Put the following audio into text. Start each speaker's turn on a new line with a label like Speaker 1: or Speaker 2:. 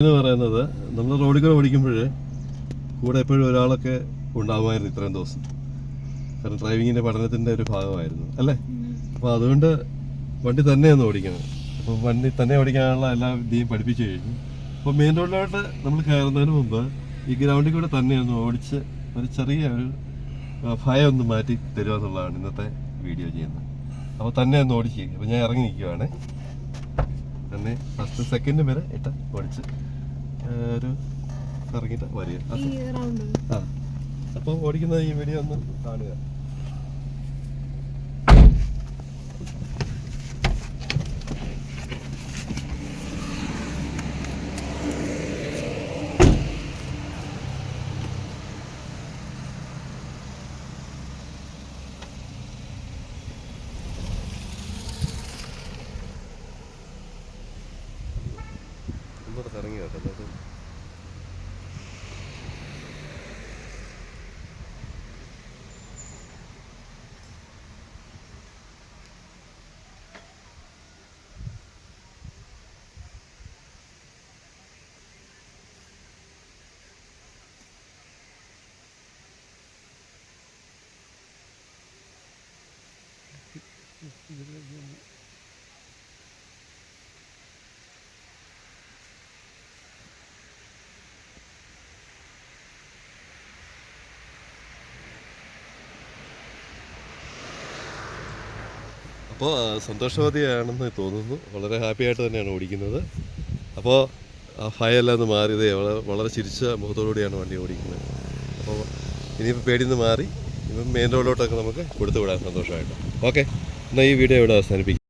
Speaker 1: എന്ന് പറയുന്നത് നമ്മൾ റോഡിൽ കൂടെ ഓടിക്കുമ്പോൾ കൂടെ എപ്പോഴും ഒരാളൊക്കെ ഉണ്ടാകുമായിരുന്നു ഇത്രയും ദിവസം. കാരണം ഡ്രൈവിങ്ങിന്റെ പഠനത്തിന്റെ ഒരു ഭാഗമായിരുന്നു അല്ലേ? അപ്പോൾ അതുകൊണ്ട് വണ്ടി തന്നെയാണ് ഓടിക്കുന്നത് അപ്പോൾ വണ്ടി തന്നെ ഓടിക്കാനുള്ള എല്ലാ വിദ്യയും പഠിപ്പിച്ചു കഴിഞ്ഞു. അപ്പോൾ മെയിൻ റോഡിലോട്ട് നമ്മൾ കയറുന്നതിന് മുമ്പ് ഈ ഗ്രൗണ്ടിൽ കൂടെ തന്നെയൊന്ന് ഓടിച്ച് ഒരു ചെറിയ ഒരു ഭയം ഒന്ന് മാറ്റി തരിക എന്നുള്ളതാണ് ഇന്നത്തെ വീഡിയോ ചെയ്യുന്നത്. അപ്പോൾ തന്നെ ഒന്ന് അപ്പോൾ ഞാൻ ഇറങ്ങി നിൽക്കുവാണ്. തന്നെ ഫസ്റ്റ് സെക്കൻഡ് വരെ ഇട്ട് ഓടിച്ച് ഒരു ഇറങ്ങിയിട്ട് വരിക. അപ്പോൾ ഓടിക്കുന്ന ഈ വീഡിയോ ഒന്ന് കാണുക. ഒന്നുകൂടെ ഇറങ്ങി കേട്ടോ എന്നിട്ട് അപ്പോൾ സന്തോഷവതിയാണെന്ന് തോന്നുന്നു. വളരെ ഹാപ്പി ആയിട്ട് തന്നെയാണ് ഓടിക്കുന്നത്. അപ്പോൾ ആ ഭയമെല്ലാം ഒന്ന് മാറിയത് വളരെ വളരെ ചിരിച്ച മുഖത്തോടുകൂടിയാണ് വണ്ടി ഓടിക്കുന്നത്. അപ്പോൾ ഇനിയിപ്പോൾ പേടിയിൽ നിന്ന് മാറി ഇപ്പം മെയിൻ റോഡിലോട്ടൊക്കെ നമുക്ക് കൊടുത്തു വിടാം സന്തോഷമായിട്ട്. ഓക്കെ എന്നാൽ ഈ വീഡിയോ ഇവിടെ അവസാനിപ്പിക്കും.